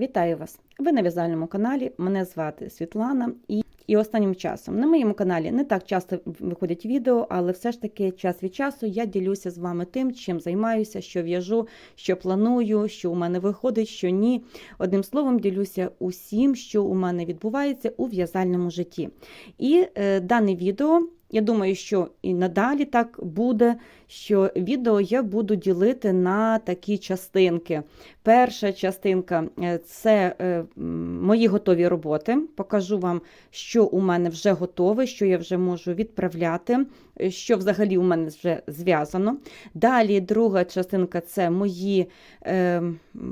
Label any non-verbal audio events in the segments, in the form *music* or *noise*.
Вітаю вас! Ви на в'язальному каналі. Мене звати Світлана. І, і останнім часом на моєму каналі не так часто виходять відео, але все ж таки час від часу я ділюся з вами тим, чим займаюся, що в'яжу, що планую, що у мене виходить, що ні. Одним словом, ділюся усім, що у мене відбувається у в'язальному житті. І е, дане відео. Я думаю, що і надалі так буде, що відео я буду ділити на такі частинки. Перша частинка е, це е, мої готові роботи. Покажу вам, що у мене вже готове, що я вже можу відправляти, що взагалі у мене вже зв'язано. Далі друга частинка це мої е,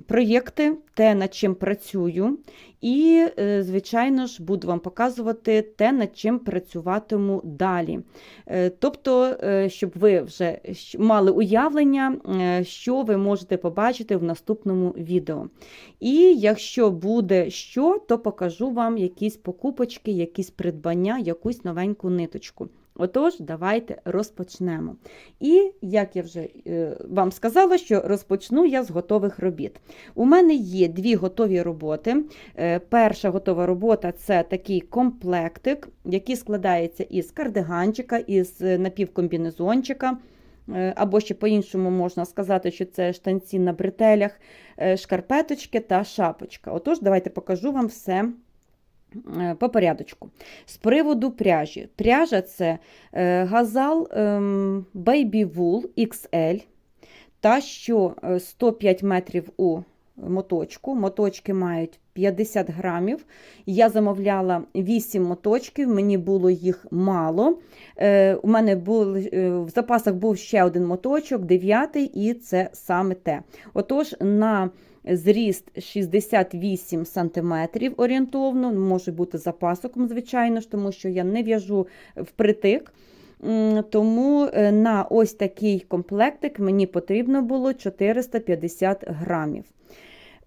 проєкти, те, над чим працюю. І, е, звичайно ж, буду вам показувати те, над чим працюватиму далі. Е, Тобто, е, щоб ви вже мали уявлення, е, що ви можете побачити в наступному відео. І якщо буде що, то покажу вам якісь покупочки, якісь придбання, якусь новеньку ниточку. Отож, давайте розпочнемо. І як я вже е, вам сказала, що розпочну я з готових робіт. У мене є дві готові роботи. Е, Перша готова робота це такий комплектик, який складається із кардиганчика, із е, напівкомбінезончика. Або ще по-іншому можна сказати, що це штанці на бретелях, шкарпеточки та шапочка. Отож, давайте покажу вам все по порядочку. З приводу пряжі. Пряжа це е, газал ем, Baby Wool XL, та що е, 105 метрів у моточку. Моточки мають 50 грамів. Я замовляла 8 моточків, мені було їх мало. Е, У мене був, е, в запасах був ще один моточок, 9, і це саме те. Отож, на зріст 68 см орієнтовно, може бути запасоком, звичайно ж, тому що я не в'яжу впритик. Тому е, на ось такий комплектик мені потрібно було 450 грамів.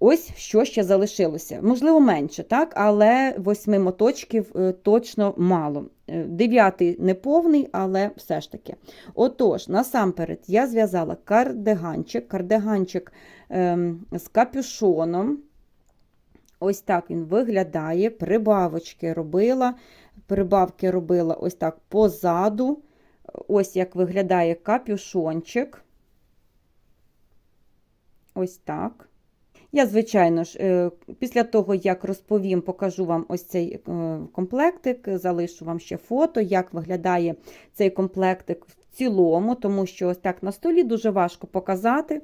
Ось що ще залишилося. Можливо, менше, так? але восьми моточків е, точно мало. Е, Дев'ятий неповний, але все ж таки. Отож, насамперед, я зв'язала кардиганчик, кардиганчик ем, з капюшоном. Ось так він виглядає. Прибавочки робила. Прибавки робила ось так позаду. Ось як виглядає капюшончик. Ось так. Я, звичайно ж, е, після того, як розповім, покажу вам ось цей е, комплектик, залишу вам ще фото, як виглядає цей комплектик в цілому, тому що ось так на столі дуже важко показати.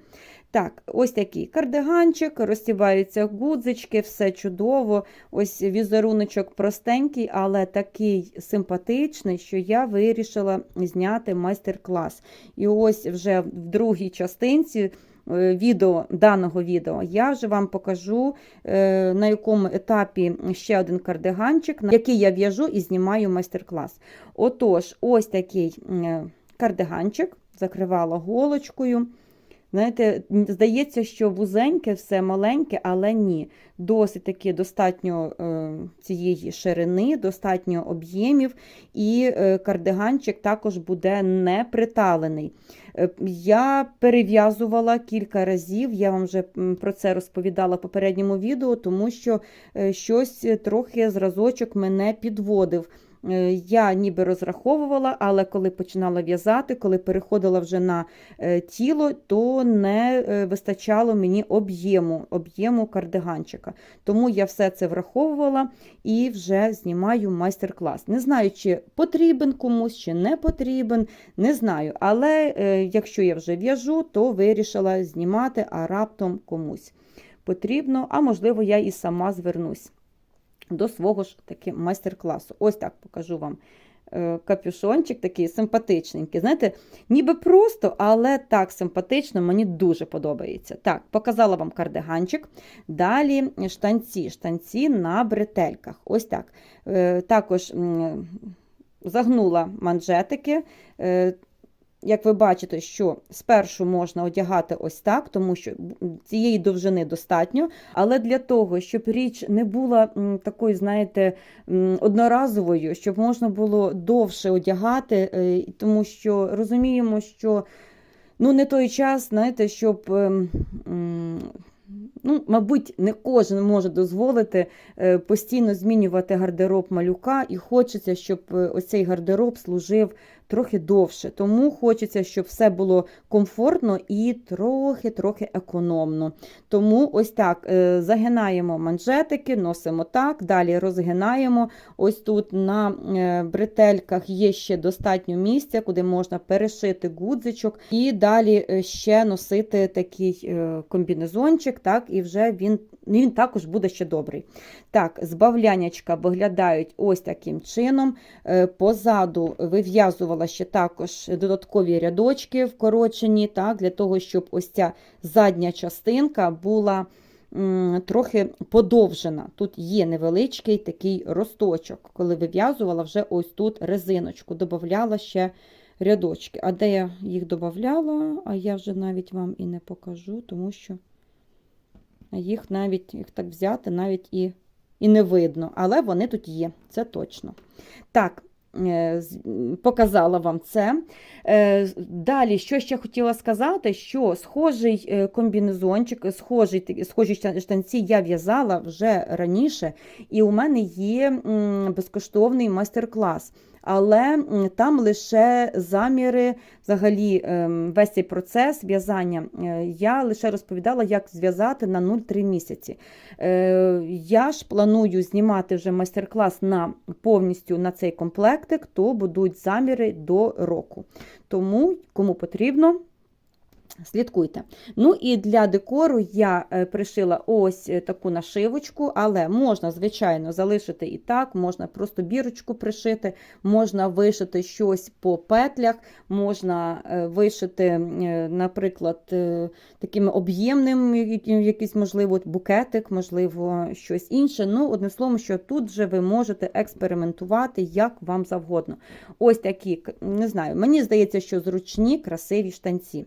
Так, ось такий кардиганчик, розсіваються гудзички, все чудово. Ось візеруночок простенький, але такий симпатичний, що я вирішила зняти майстер-клас. І ось вже в другій частинці відео, даного відео я вже вам покажу, е, на якому етапі ще один кардиганчик, який я в'яжу і знімаю майстер-клас. Отож, ось такий е, кардиганчик, закривала голочкою. Знаєте, здається, що вузеньке, все маленьке, але ні. Досить таки достатньо е, цієї ширини, достатньо об'ємів, і е, кардиганчик також буде не приталений. Е, Я перев'язувала кілька разів, я вам вже про це розповідала в попередньому відео, тому що е, щось трохи зразочок мене підводив. Е, Я ніби розраховувала, але коли починала в'язати, коли переходила вже на е, тіло, то не е, вистачало мені об'єму об'єму кардиганчика. Тому я все це враховувала і вже знімаю майстер-клас. Не знаю, чи потрібен комусь, чи не потрібен, не знаю. Але якщо я вже в'яжу, то вирішила знімати, а раптом комусь потрібно, а можливо, я і сама звернусь до свого ж таки майстер-класу. Ось так покажу вам е, капюшончик такий симпатичненький. Знаєте, ніби просто, але так симпатично, мені дуже подобається. Так, показала вам кардиганчик. Далі штанці, штанці на бретельках. Ось так. Е, Також загнула манжетики. Е, як ви бачите, що спершу можна одягати ось так, тому що цієї довжини достатньо, але для того, щоб річ не була такою, знаєте, одноразовою, щоб можна було довше одягати, е, тому що розуміємо, що ну, не той час, знаєте, щоб ем, Ну, мабуть, не кожен може дозволити е, постійно змінювати гардероб малюка, і хочеться, щоб е, оцей гардероб служив трохи довше. Тому хочеться, щоб все було комфортно і трохи-трохи економно. Тому ось так е, загинаємо манжетики, носимо так, далі розгинаємо. Ось тут на е, бретельках є ще достатньо місця, куди можна перешити гудзичок, і далі е, ще носити такий комбінезончик, так, і вже він, він також буде ще добрий. Так, збавлянячка виглядають ось таким чином. Е, Позаду вив'язувала ще також додаткові рядочки вкорочені, так, для того, щоб ось ця задня частинка була трохи подовжена. Тут є невеличкий такий росточок. Коли вив'язувала вже ось тут резиночку, додавала ще рядочки. А де я їх додавала, а я вже навіть вам і не покажу, тому що їх навіть їх так взяти, навіть і, і не видно. Але вони тут є, це точно. Так, е, показала вам це. Е, Далі, що ще хотіла сказати, що схожий е, комбінезончик, схожий, схожі штанці я в'язала вже раніше, і у мене є безкоштовний майстер-клас. Але там лише заміри, взагалі, ем, весь цей процес в'язання. Е, Я лише розповідала, як зв'язати на 0,3 місяці. Е, Я ж планую знімати вже майстер-клас на повністю на цей комплектик, то будуть заміри до року. Тому, кому потрібно, слідкуйте. Ну і для декору я е, пришила ось е, таку нашивочку, але можна, звичайно, залишити і так, можна просто бірочку пришити, можна вишити щось по петлях, можна е, вишити, наприклад, таким об'ємним, якийсь, можливо, букетик, можливо, щось інше. Ну, одним словом, що тут вже ви можете експериментувати як вам завгодно. Ось такі, не знаю, мені здається, що зручні, красиві штанці.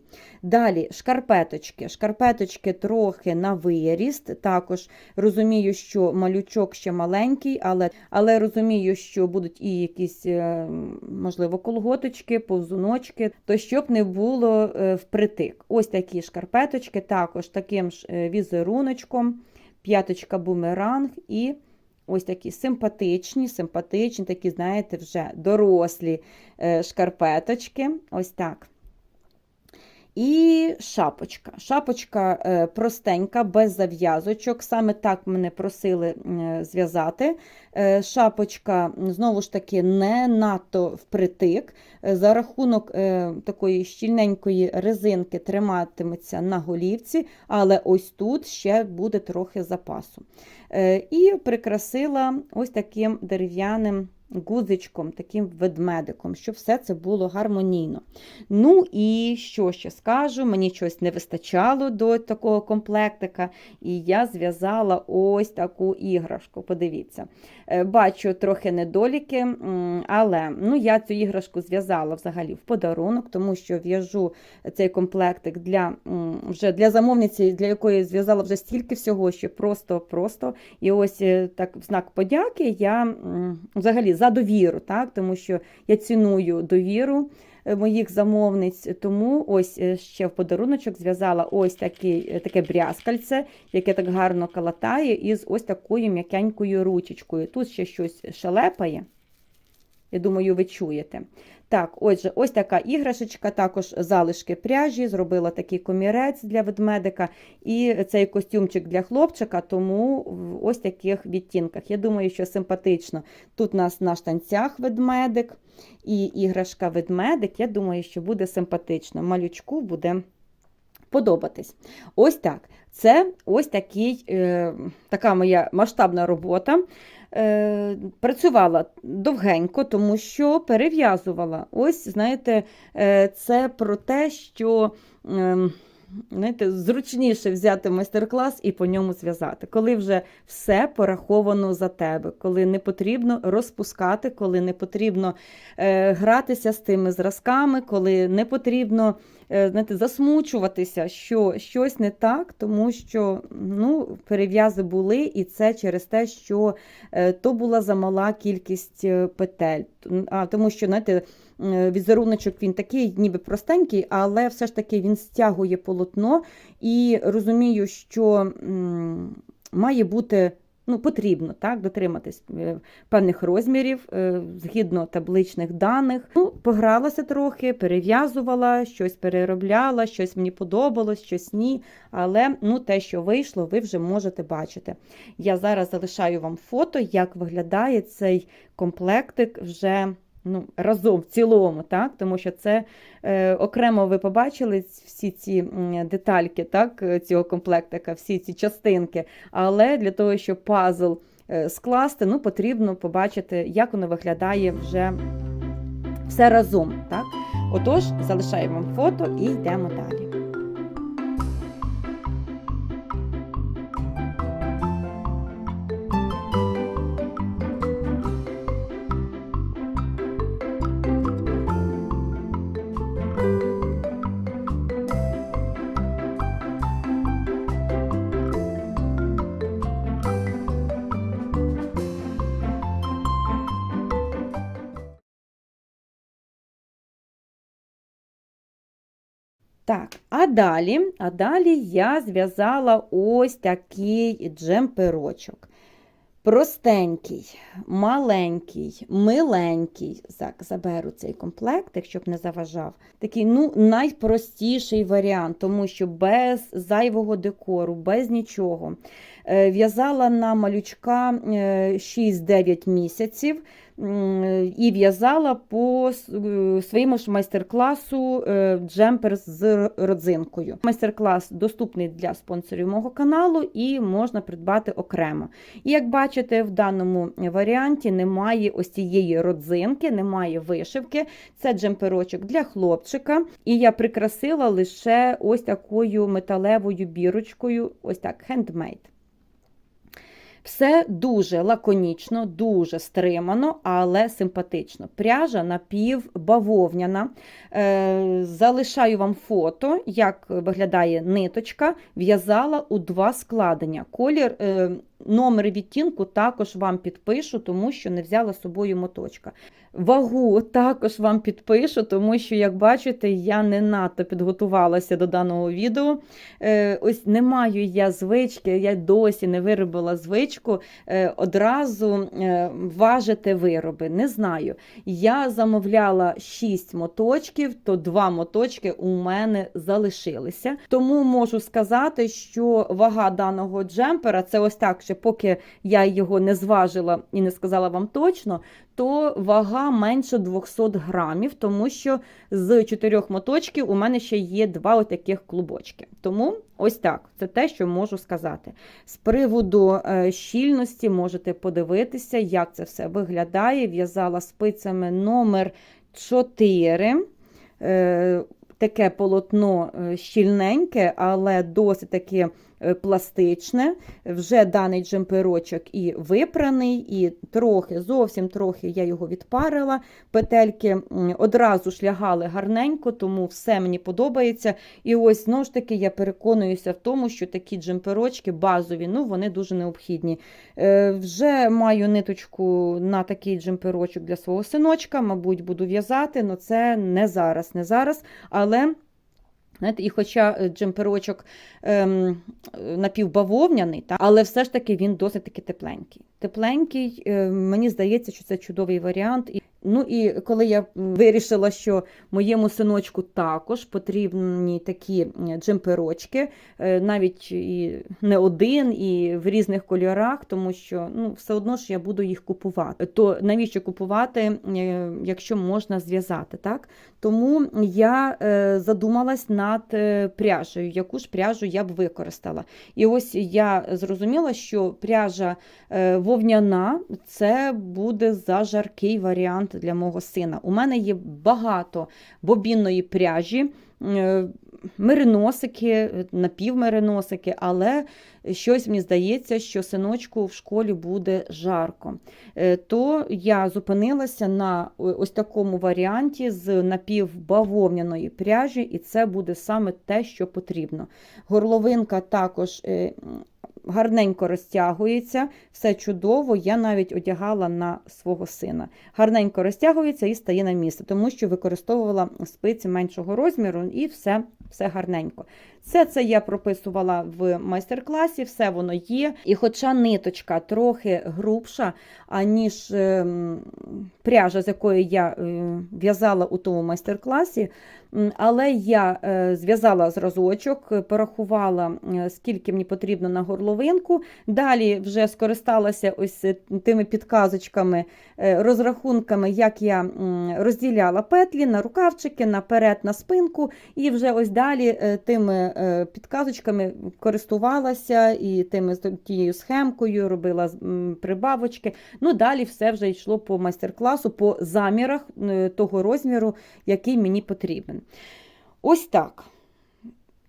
Далі шкарпеточки. Шкарпеточки трохи на виріст. Також розумію, що малючок ще маленький, але, але розумію, що будуть і якісь, е, можливо, колготочки, повзуночки, то щоб не було е, впритик. Ось такі шкарпеточки, також таким ж е, візеруночком, п'яточка бумеранг і. Ось такі симпатичні, симпатичні, такі, знаєте, вже дорослі шкарпеточки. Ось так. І шапочка. Шапочка е, простенька, без зав'язочок. Саме так мене просили зв'язати. Е, Шапочка, знову ж таки, не надто впритик. Е, За рахунок такої щільненької резинки триматиметься на голівці, але ось тут ще буде трохи запасу. І прикрасила ось таким дерев'яним гудзичком, таким ведмедиком, щоб все це було гармонійно. Ну і що ще скажу, мені щось не вистачало до такого комплектика, і я зв'язала ось таку іграшку. Подивіться. Е, Бачу трохи недоліки, але ну, я цю іграшку зв'язала взагалі в подарунок, тому що в'яжу цей комплектик для, вже для замовниці, для якої зв'язала вже стільки всього, що просто-просто. І ось е, так в знак подяки я взагалі за довіру, так, тому що я ціную довіру е, моїх замовниць. Тому ось е, ще в подаруночок зв'язала ось такий, е, таке брязкальце, яке так гарно калатає, із ось такою м'якенькою ручечкою. Тут ще щось шелепає. Я думаю, ви чуєте. Так, отже, ось така іграшечка, також залишки пряжі, зробила такий комірець для ведмедика і цей костюмчик для хлопчика, тому в ось таких відтінках. Я думаю, що симпатично. Тут у нас на штанцях ведмедик і іграшка ведмедик. Я думаю, що буде симпатично. Малючку буде подобатись. Ось так. Це ось такий, е, така моя масштабна робота. Е, працювала довгенько, тому що перев'язувала. Ось, знаєте, е, це про те, що. Е, Знаєте, зручніше взяти майстер-клас і по ньому зв'язати, коли вже все пораховано за тебе, коли не потрібно розпускати, коли не потрібно е, гратися з тими зразками, коли не потрібно знаєте, засмучуватися, що щось не так, тому що ну, перев'язи були, і це через те, що е, то була замала кількість е, петель. А, тому що, знаєте, е, візеруночок він такий, ніби простенький, але все ж таки він стягує полотно і розумію, що м, має бути. Ну, потрібно так дотриматись е, певних розмірів е, згідно табличних даних. Ну, погралася трохи, перев'язувала, щось переробляла, щось мені подобалось, щось ні. Але ну, те, що вийшло, ви вже можете бачити. Я зараз залишаю вам фото, як виглядає цей комплектик вже ну, разом в цілому, так? тому що це е, окремо ви побачили всі ці детальки так, е, цього комплектика, всі ці частинки. Але для того, щоб пазл е, скласти, ну, потрібно побачити, як воно виглядає вже все разом. Так? Отож, залишаємо фото і йдемо далі. Так, а далі, а далі я зв'язала ось такий джемперочок. Простенький, маленький, миленький. Так, заберу цей комплект, щоб не заважав. Такий ну, найпростіший варіант, тому що без зайвого декору, без нічого. Е, В'язала на малючка е, 6-9 місяців і в'язала по е, своєму ж майстер-класу е, джемпер з родзинкою. Майстер-клас доступний для спонсорів мого каналу і можна придбати окремо. І як бачите, в даному варіанті немає ось цієї родзинки, немає вишивки. Це джемперочок для хлопчика. І я прикрасила лише ось такою металевою бірочкою, ось так, хендмейд. Все дуже лаконічно, дуже стримано, але симпатично. Пряжа напівбавовняна. Е, залишаю вам фото, як виглядає ниточка. В'язала у два складення. Колір, е, номер відтінку також вам підпишу, тому що не взяла з собою моточка. Вагу також вам підпишу, тому що, як бачите, я не надто підготувалася до даного відео. Е, ось не маю я звички, я досі не виробила звичку е, одразу е, важити вироби. Не знаю. Я замовляла 6 моточків, то 2 моточки у мене залишилися. Тому можу сказати, що вага даного джемпера це ось так, що поки я його не зважила і не сказала вам точно, то вага менше 200 грамів, тому що з чотирьох моточків у мене ще є два отаких клубочки. Тому ось так, це те, що можу сказати. З приводу е, щільності можете подивитися, як це все виглядає. В'язала спицями номер 4. Е, Таке полотно е, щільненьке, але досить таки пластичне. Вже даний джемперочок і випраний, і трохи, зовсім трохи я його відпарила. Петельки одразу ж лягали гарненько, тому все мені подобається. І ось знову ж таки я переконуюся в тому, що такі джемперочки базові, ну вони дуже необхідні. Е, Вже маю ниточку на такий джемперочок для свого синочка, мабуть, буду в'язати, але це не зараз, не зараз. Але Знаєте, і хоча е, джемперочок ем, напівбавовняний, та, але все ж таки він досить таки тепленький. Тепленький, ем, мені здається, що це чудовий варіант. Ну і коли я вирішила, що моєму синочку також потрібні такі джемперочки, е, навіть і не один, і в різних кольорах, тому що ну, все одно ж я буду їх купувати. То навіщо купувати, е, якщо можна зв'язати? так? Тому я е, задумалась над пряжею, яку ж пряжу я б використала. І ось я зрозуміла, що пряжа вовняна це буде зажаркий варіант для мого сина. У мене є багато бобінної пряжі. е, мериносики, напівмериносики, але щось мені здається, що синочку в школі буде жарко. Е, То я зупинилася на ось такому варіанті з напівбавовняної пряжі, і це буде саме те, що потрібно. Горловинка також е, гарненько розтягується, все чудово. Я навіть одягала на свого сина. Гарненько розтягується і стає на місце, тому що використовувала спиці меншого розміру і все, все гарненько. Все це я прописувала в майстер-класі, все воно є. І хоча ниточка трохи грубша, аніж ем, пряжа, з якої я е, в'язала у тому майстер-класі, але я е, зв'язала зразочок, порахувала, е, скільки мені потрібно на горловинку. Далі вже скористалася ось тими підказочками, розрахунками, як я розділяла петлі на рукавчики, наперед, на спинку, і вже ось далі е, е, підказочками користувалася і тими тією схемкою робила прибавочки. Ну, далі все вже йшло по майстер-класу, по замірах е, того розміру, який мені потрібен. Ось так.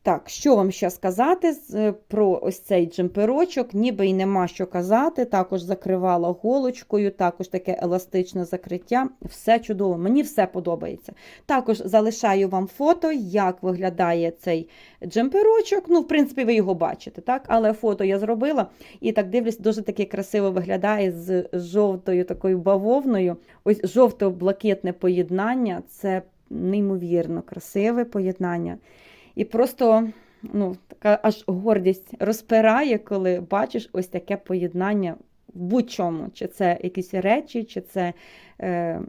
Так, що вам ще сказати е, про ось цей джемперочок? Ніби й нема що казати. Також закривала голочкою, також таке еластичне закриття. Все чудово, мені все подобається. Також залишаю вам фото, як виглядає цей джемперочок. Ну, в принципі, ви його бачите, так? Але фото я зробила і так дивлюсь, дуже таке красиво виглядає з жовтою такою бавовною. Ось жовто-блакитне поєднання це неймовірно красиве поєднання. І просто ну, така аж гордість розпирає, коли бачиш ось таке поєднання в будь-чому. Чи це якісь речі, чи це е,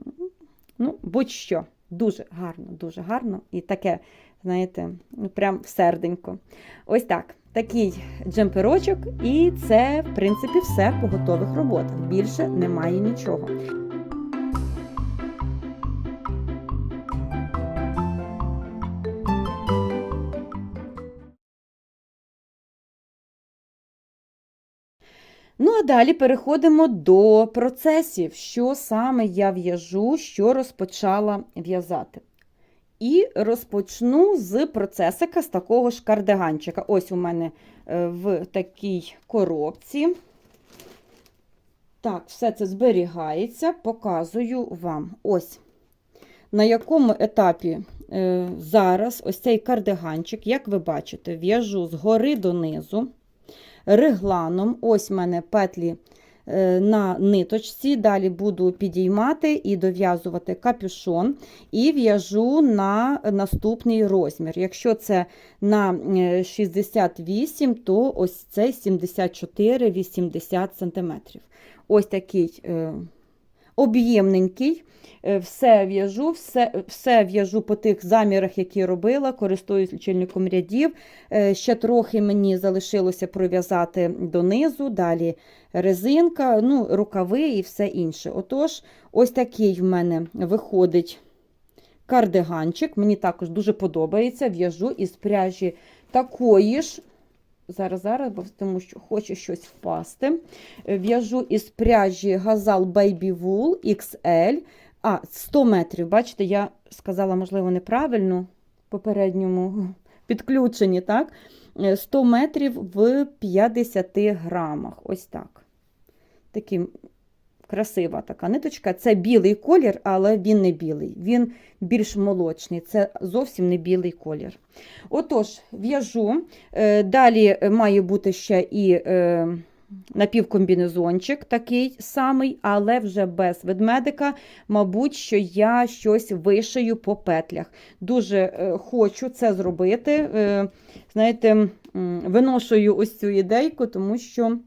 ну, будь-що. Дуже гарно, дуже гарно. І таке, знаєте, ну, прям в серденько. Ось так. Такий джемперочок, і це, в принципі, все по готових роботах. Більше немає нічого. Далі переходимо до процесів, що саме я в'яжу, що розпочала в'язати. І розпочну з процесика з такого ж кардиганчика. Ось у мене е, в такій коробці. Так, все це зберігається, показую вам. Ось на якому етапі е, зараз ось цей кардиганчик, як ви бачите, в'яжу згори донизу регланом. Ось в мене петлі е, на ниточці. Далі буду підіймати і дов'язувати капюшон, і в'яжу на наступний розмір. Якщо це на е, 68, то ось це 74-80 см. Ось такий е, об'ємненький. Е, Все в'яжу, все, все в'яжу по тих замірах, які робила, користуюсь лічильником рядів. Е, Ще трохи мені залишилося пров'язати донизу, далі резинка, ну, рукави і все інше. Отож, ось такий в мене виходить кардиганчик. Мені також дуже подобається. В'яжу із пряжі такої ж. Зараз, зараз, бо тому що хочу щось впасти. Е, В'яжу із пряжі Газал Baby Wool XL. А, 100 метрів. Бачите, я сказала, можливо, неправильно попередньому *laughs* підключенні, так? Е, 100 метрів в 50 грамах. Ось так. Такий красива така ниточка. Це білий колір, але він не білий. Він більш молочний. Це зовсім не білий колір. Отож, в'яжу. Е, Далі має бути ще і. е, Напівкомбінезончик такий самий, але вже без ведмедика. Мабуть, що я щось вишию по петлях. Дуже е, хочу це зробити. Знаєте, виношую ось цю ідейку, тому що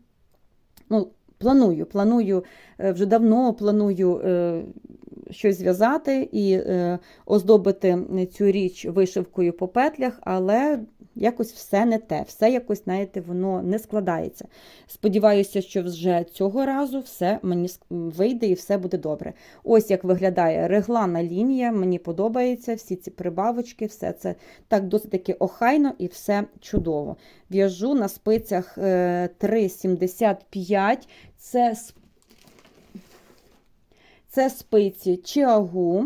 планую, планую е, вже давно планую е, щось зв'язати і е, оздобити цю річ вишивкою по петлях, але якось все не те, все якось, знаєте, воно не складається. Сподіваюся, що вже цього разу все мені вийде і все буде добре. Ось як виглядає реглана лінія, мені подобається, всі ці прибавочки, все це так досить таки охайно і все чудово. В'яжу на спицях е, 3,75. Це, с- це спиці Чиагу.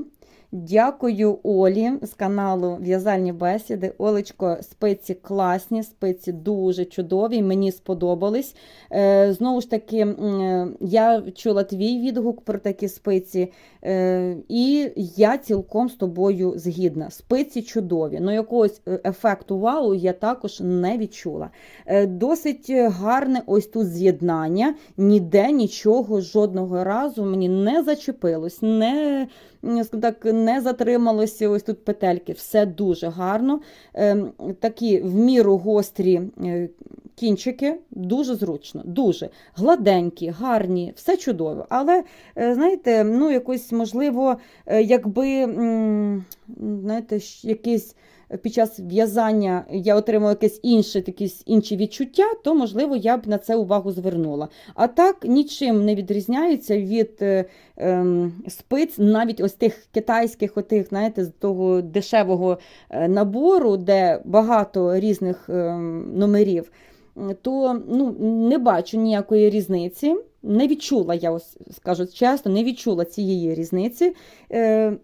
Дякую Олі з каналу В'язальні бесіди. Олечко, спиці класні, спиці дуже чудові, мені сподобались. Е, Знову ж таки, я чула твій відгук про такі спиці, е, і я цілком з тобою згідна. Спиці чудові, але якогось е, ефекту вау я також не відчула. Досить гарне ось тут з'єднання, ніде нічого жодного разу мені не зачепилось, не так, не затрималося ось тут петельки. Все дуже гарно. Ем, Такі в міру гострі е, кінчики, дуже зручно, дуже гладенькі, гарні, все чудово. Але, е, знаєте, ну якось можливо, е, якби знаєте, якийсь. Під час в'язання я отримала якесь інше, якісь інші відчуття, то можливо я б на це увагу звернула. А так нічим не відрізняється від е, ем, спиць, навіть ось тих китайських, отих, знаєте, з того дешевого е, набору, де багато різних ем, номерів, то ну, не бачу ніякої різниці. Не відчула, я ось скажу чесно, не відчула цієї різниці. Е,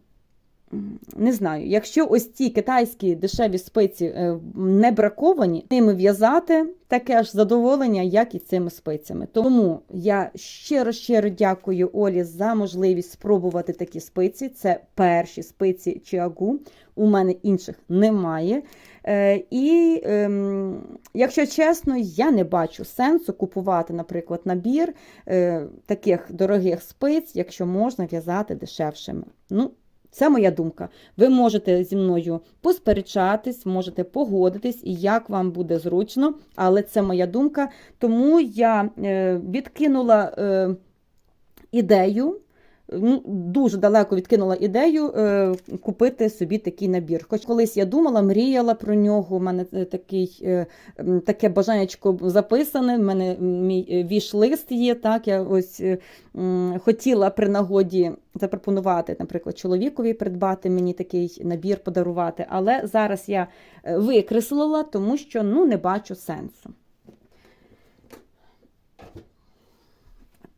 не знаю, якщо ось ці китайські дешеві спиці е, не браковані, ними в'язати таке ж задоволення, як і цими спицями. Тому я щиро щиро дякую Олі за можливість спробувати такі спиці. Це перші спиці Чіагу. У мене інших немає. Е, і ем, якщо чесно, я не бачу сенсу купувати, наприклад, набір е, таких дорогих спиць, якщо можна в'язати дешевшими. Ну, це моя думка. Ви можете зі мною посперечатись, можете погодитись, і як вам буде зручно, але це моя думка. Тому я е, відкинула е, ідею. Ну, дуже далеко відкинула ідею е, купити собі такий набір. Хоч колись я думала, мріяла про нього. У мене е, такий, е, таке бажаннячко записане. в мене мій е, віш-лист є. Так, я ось е, хотіла при нагоді запропонувати, наприклад, чоловікові придбати мені такий набір, подарувати. Але зараз я е, викреслила, тому що ну, не бачу сенсу.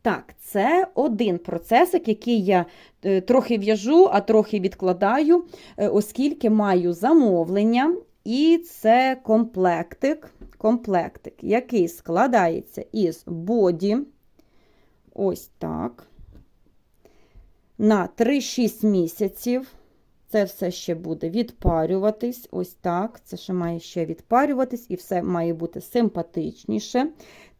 Так, це один процесик, який я е, трохи в'яжу, а трохи відкладаю, е, оскільки маю замовлення, і це комплектик, комплектик, який складається із боді. Ось так. На 3-6 місяців. Це все ще буде відпарюватись. Ось так. Це ще має ще відпарюватись, і все має бути симпатичніше.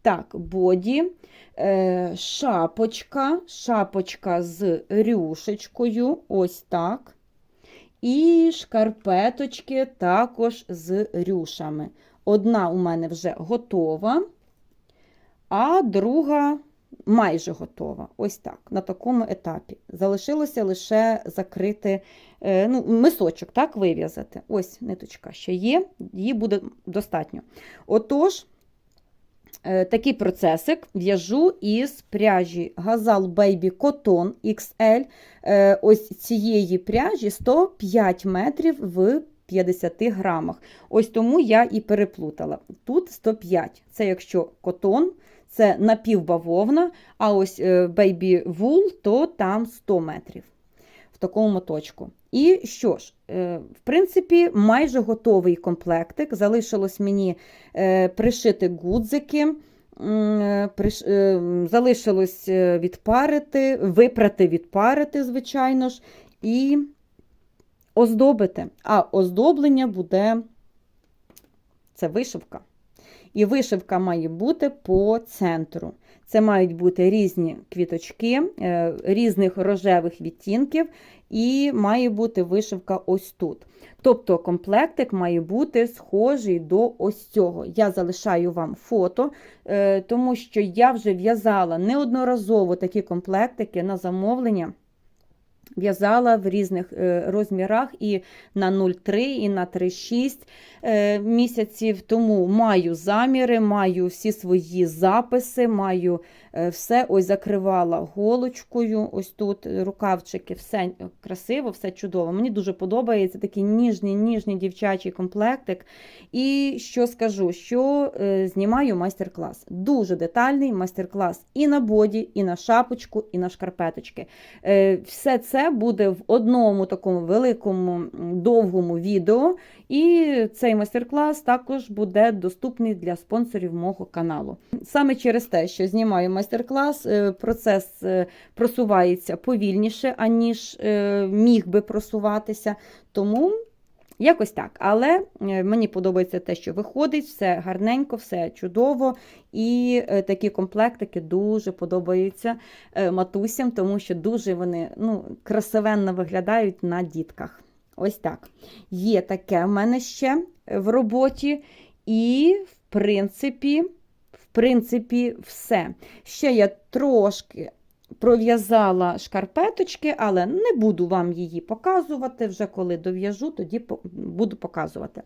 Так, боді, е, шапочка, шапочка з рюшечкою, ось так. І шкарпеточки також з рюшами. Одна у мене вже готова, а друга майже готова. Ось так, на такому етапі. Залишилося лише закрити е, ну, мисочок, так, вив'язати. Ось ниточка ще є, її буде достатньо. Отож, такий процесик в'яжу із пряжі Gazal Baby Cotton XL. Е, Ось цієї пряжі 105 метрів в 50 грамах. Ось тому я і переплутала. Тут 105. Це якщо котон, це напівбавовна, а ось е, Baby Wool, то там 100 метрів в такому моточку. І що ж, е, в принципі, майже готовий комплектик. Залишилось мені е, пришити гудзики. е, Залишилось відпарити, випрати, відпарити, звичайно ж, і оздобити. А оздоблення буде це вишивка. І вишивка має бути по центру. Це мають бути різні квіточки, е, різних рожевих відтінків, і має бути вишивка ось тут. Тобто комплектик має бути схожий до ось цього. Я залишаю вам фото, е, тому що я вже в'язала неодноразово такі комплектики на замовлення. В'язала в різних е, розмірах і на 0,3, і на 3,6 е, місяців. Тому маю заміри, маю всі свої записи, маю е, все ось закривала голочкою. Ось тут рукавчики, все красиво, все чудово. Мені дуже подобається такий ніжний, ніжний дівчачий комплектик. І що скажу, що знімаю майстер-клас. Дуже детальний майстер-клас і на боді, і на шапочку, і на шкарпеточки. Все це все буде в одному такому великому довгому відео. І цей майстер-клас також буде доступний для спонсорів мого каналу. Саме через те, що знімаю майстер-клас, е, процес е, просувається повільніше, аніж е, міг би просуватися. Тому якось так. Але е, мені подобається те, що виходить, все гарненько, все чудово. І е, такі комплектики дуже подобаються е, матусям, тому що дуже вони ну, красивенно виглядають на дітках. Ось так. Є таке в мене ще в роботі, і, в принципі, в принципі, все. Ще я трошки пров'язала шкарпеточки, але не буду вам її показувати. Вже коли дов'яжу, тоді буду показувати.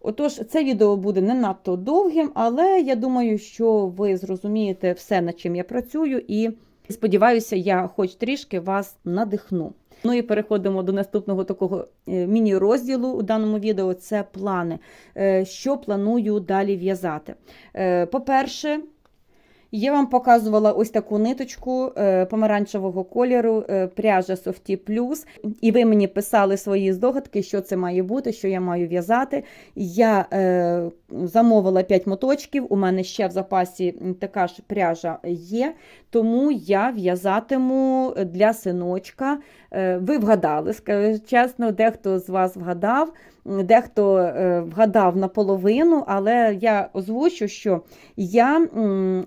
Отож, це відео буде не надто довгим, але я думаю, що ви зрозумієте все, над чим я працюю, і сподіваюся, я хоч трішки вас надихну. Ну і переходимо до наступного такого е, міні-розділу у даному відео. Це плани. Е, Що планую далі в'язати. Е, По-перше, я вам показувала ось таку ниточку е, помаранчевого кольору, е, пряжа Софті Плюс, І ви мені писали свої здогадки, що це має бути, що я маю в'язати. Я е, замовила 5 моточків, у мене ще в запасі така ж пряжа є, тому я в'язатиму для синочка. Е, ви вгадали, скажу чесно, дехто з вас вгадав, дехто е, вгадав наполовину, але я озвучу, що я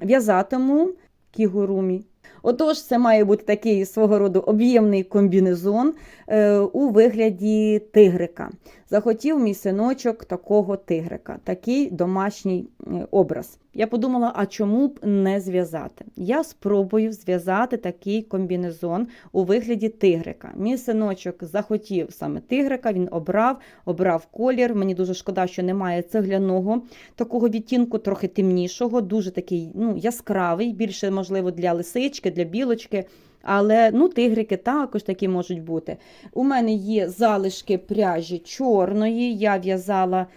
в'язатиму кігурумі. Отож, це має бути такий свого роду об'ємний комбінезон е, у вигляді тигрика. Захотів мій синочок такого тигрика, такий домашній образ. Я подумала, а чому б не зв'язати? Я спробую зв'язати такий комбінезон у вигляді тигрика. Мій синочок захотів саме тигрика, він обрав, обрав колір. Мені дуже шкода, що немає цегляного такого відтінку, трохи темнішого, дуже такий ну, яскравий, більше, можливо, для лисички, для білочки. Але ну, тигрики також такі можуть бути. У мене є залишки пряжі чорної. Я в'язала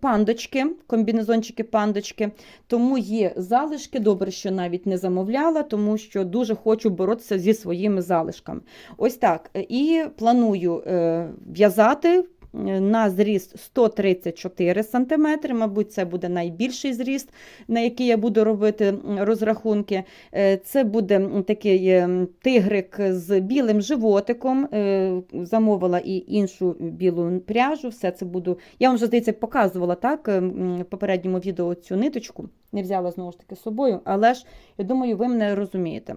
пандочки, комбінезончики пандочки. Тому є залишки. Добре, що навіть не замовляла, тому що дуже хочу боротися зі своїми залишками. Ось так. І планую е, в'язати. На зріст 134 см, мабуть, це буде найбільший зріст, на який я буду робити розрахунки. Е, Це буде такий е, тигрик з білим животиком. Е, Замовила і іншу білу пряжу. Все це буду. Я вам вже здається показувала так е, в попередньому відео цю ниточку. Не взяла знову ж таки з собою, але ж я думаю, ви мене розумієте.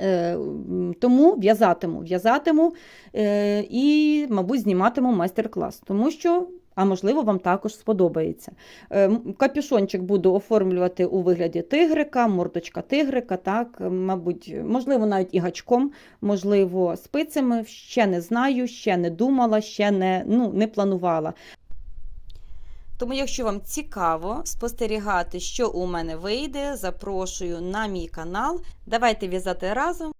Е, Тому в'язатиму, в'язатиму е, і, мабуть, зніматиму майстер-клас, тому що, а можливо, вам також сподобається. Е, Капюшончик буду оформлювати у вигляді тигрика, мордочка тигрика, так, мабуть, можливо, навіть і гачком, можливо, спицями. Ще не знаю, ще не думала, ще не, ну, не планувала. Тому, якщо вам цікаво спостерігати, що у мене вийде, запрошую на мій канал. Давайте в'язати разом.